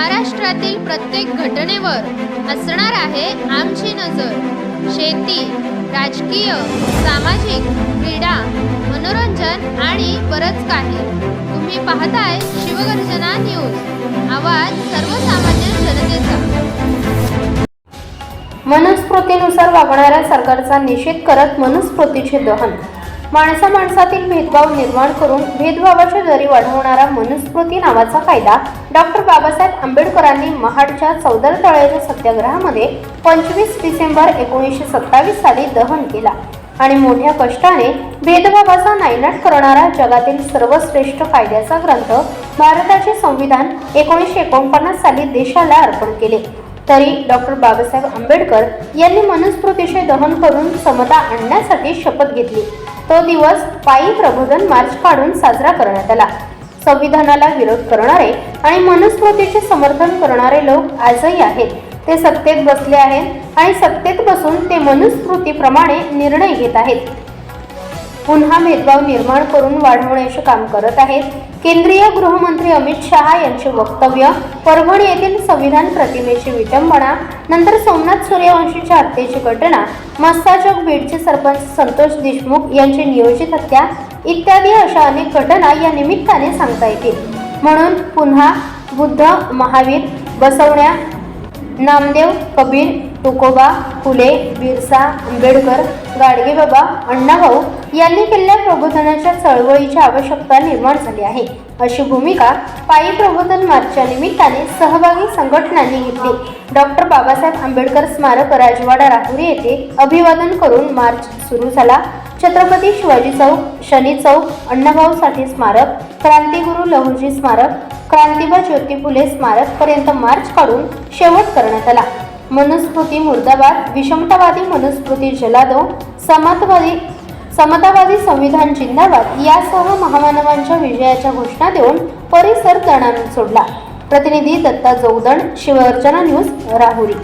महाराष्ट्रातील प्रत्येक घटनेवर असणार आहे आमची नजर. शेती राजकीय सामाजिक क्रीडा मनोरंजन आणि बरंच काही. तुम्ही पाहताय शिवगर्जना न्यूज. आवाज सर्वसामान्य जनतेचा. मनुस्मृतीनुसार वागणाऱ्या सरकारचा निषेध करत मनुस्मृतीचे दहन. माणसा माणसातील भेदभाव निर्माण करून भेदभावाच्या दरी वाढवणारा मनुस्मृती नावाचा कायदा डॉक्टर बाबासाहेब आंबेडकरांनी महाडच्या चौदर तळ्याच्या सत्याग्रहामध्ये पंचवीस डिसेंबर एकोणीसशे सत्तावीस साली दहन केला. आणि मोठ्या कष्टाने भेदभावाचा नायनाट करणारा जगातील सर्वश्रेष्ठ कायद्याचा ग्रंथ भारताचे संविधान एकोणीसशे एकोणपन्नास साली देशाला अर्पण केले. तरी डॉक्टर बाबासाहेब आंबेडकर यांनी मनुस्मृतीचे दहन करून समता आणण्यासाठी शपथ घेतली. तो दिवस पायी प्रबोधन मार्च काढून साजरा करण्यात आला. संविधानाला विरोध करणारे आणि मनुस्मृतीचे समर्थन करणारे लोक आजही आहेत. ते सत्तेत बसले आहेत आणि सत्तेत बसून ते मनुस्मृतीप्रमाणे निर्णय घेत आहेत. पुन्हा भेदभाव निर्माण करून वाढवण्याचे काम करत आहेत. केंद्रीय गृहमंत्री अमित शहा यांचे वक्तव्य परभणी येथील संविधान प्रतिमेची विटंबना नंतर सोमनाथ सूर्यवंशीच्या हत्येची घटना मस्ताचक बीडचे सरपंच संतोष देशमुख यांची नियोजित हत्या इत्यादी अशा अनेक घटना या निमित्ताने सांगता येतील. म्हणून पुन्हा बुद्ध महावीर बसवण्या नामदेव कबीर तुकोबा फुले बिरसा आंबेडकर गाडगेबाबा अण्णाभाऊ यांनी केलेल्या प्रबोधनाच्या चळवळीची आवश्यकता निर्माण झाली आहे. अशी भूमिका पायी प्रबोधन मार्चच्या निमित्ताने सहभागी संघटनांनी घेतली. डॉक्टर बाबासाहेब आंबेडकर स्मारक राजवाडा राहुरी येथे अभिवादन करून मार्च सुरू झाला. छत्रपती शिवाजी चौक शनी चौक अण्णाभाऊ साठे स्मारक क्रांतिगुरू लहुजी स्मारक क्रांतिबा ज्योती फुले स्मारक पर्यंत मार्च काढून शेवट करण्यात आला. मनुस्मृती मुर्दाबाद विषमतावादी मनुस्मृती जलादो समतावादी समतावादी संविधान जिंदाबाद यासह महामानवांच्या विजयाच्या घोषणा देऊन परिसर दणाणून सोडला. प्रतिनिधी दत्ता जोगदण शिवअर्चना न्यूज राहुरी.